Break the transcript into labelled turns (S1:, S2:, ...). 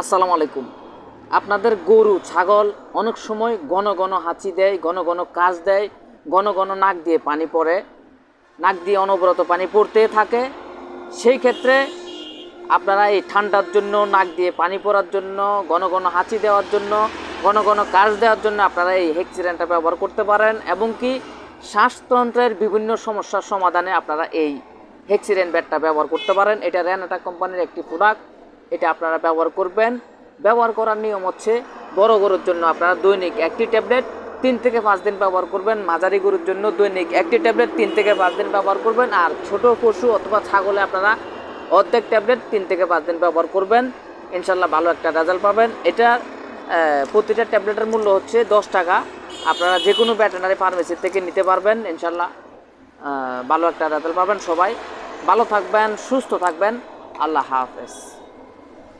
S1: আসসালামু আলাইকুম। আপনাদের গরু, ছাগল অনেক সময় ঘন ঘন হাঁচি দেয়, ঘন ঘন কাজ দেয়, ঘন ঘন নাক দিয়ে পানি পড়ে, নাক দিয়ে অনবরত পানি পড়তে থাকে। সেই ক্ষেত্রে আপনারা এই ঠান্ডার জন্য, নাক দিয়ে পানি পড়ার জন্য, ঘন ঘন হাঁচি দেওয়ার জন্য, ঘন ঘন কাজ দেওয়ার জন্য আপনারা এই হেক্সিডেন্টটা ব্যবহার করতে পারেন এবং কি শ্বাসতন্ত্রের বিভিন্ন সমস্যার সমাধানে আপনারা এই হেক্সিডেন্ট ব্যাটটা ব্যবহার করতে পারেন। এটা র্যানাটা কোম্পানির একটি প্রোডাক্ট এটা আপনারা ব্যবহার করবেন। ব্যবহার করার নিয়ম হচ্ছে বড় গরুর জন্য আপনারা দৈনিক একটি ট্যাবলেট তিন থেকে পাঁচ দিন ব্যবহার করবেন। মাঝারি গরুর জন্য দৈনিক একটি ট্যাবলেট তিন থেকে পাঁচ দিন ব্যবহার করবেন। আর ছোট পশু অথবা ছাগলে আপনারা অর্ধেক ট্যাবলেট তিন থেকে পাঁচ দিন ব্যবহার করবেন। ইনশাল্লাহ ভালো একটা রেজাল্ট পাবেন। এটা প্রতিটা ট্যাবলেটের মূল্য হচ্ছে দশ টাকা। আপনারা যে কোনো ভেটেনারি ফার্মেসি থেকে নিতে পারবেন। ইনশাল্লাহ ভালো একটা রেজাল্ট পাবেন সবাই। ভালো থাকবেন, সুস্থ থাকবেন। আল্লাহ হাফেজ।